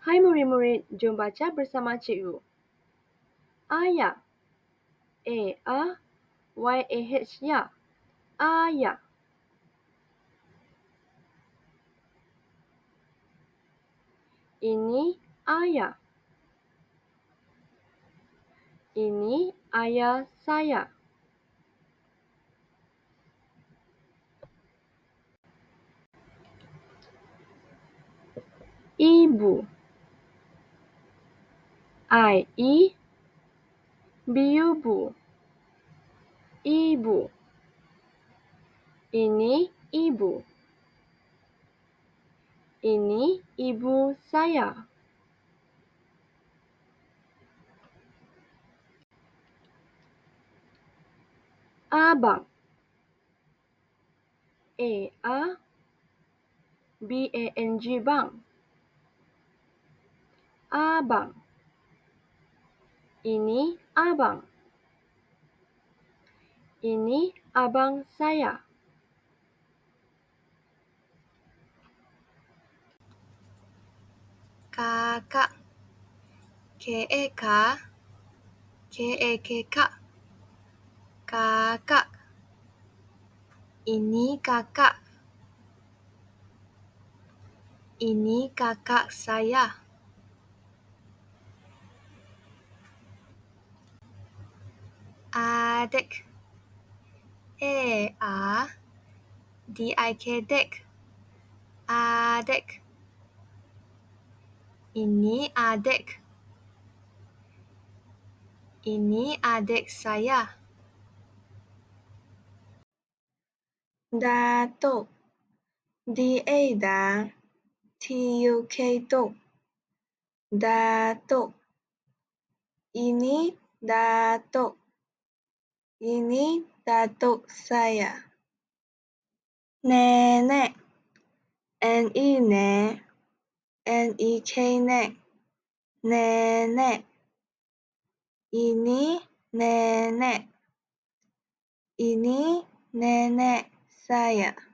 Hai murid-murid, jom baca bersama cikgu. Ayah. A-A-Y-A-H ya. Ayah. Ini ayah. Ini ayah saya. Ibu. I E Biubu. Ibu. Ini ibu. Ini ibu saya. Abang. A A B A N G bang. Abang. Ini abang. Ini abang saya. kakak. K E K. K E kak kakak. Ini kakak. Ini kakak saya E A D I K dik adik ini adik ini adik saya Datuk. D-A da. T-U-K tuk. Datuk. Ini datuk. Ini datuk saya. Nenek. N-E ne. N-E-K nek. Nenek. Ini nenek. Ini nenek saya.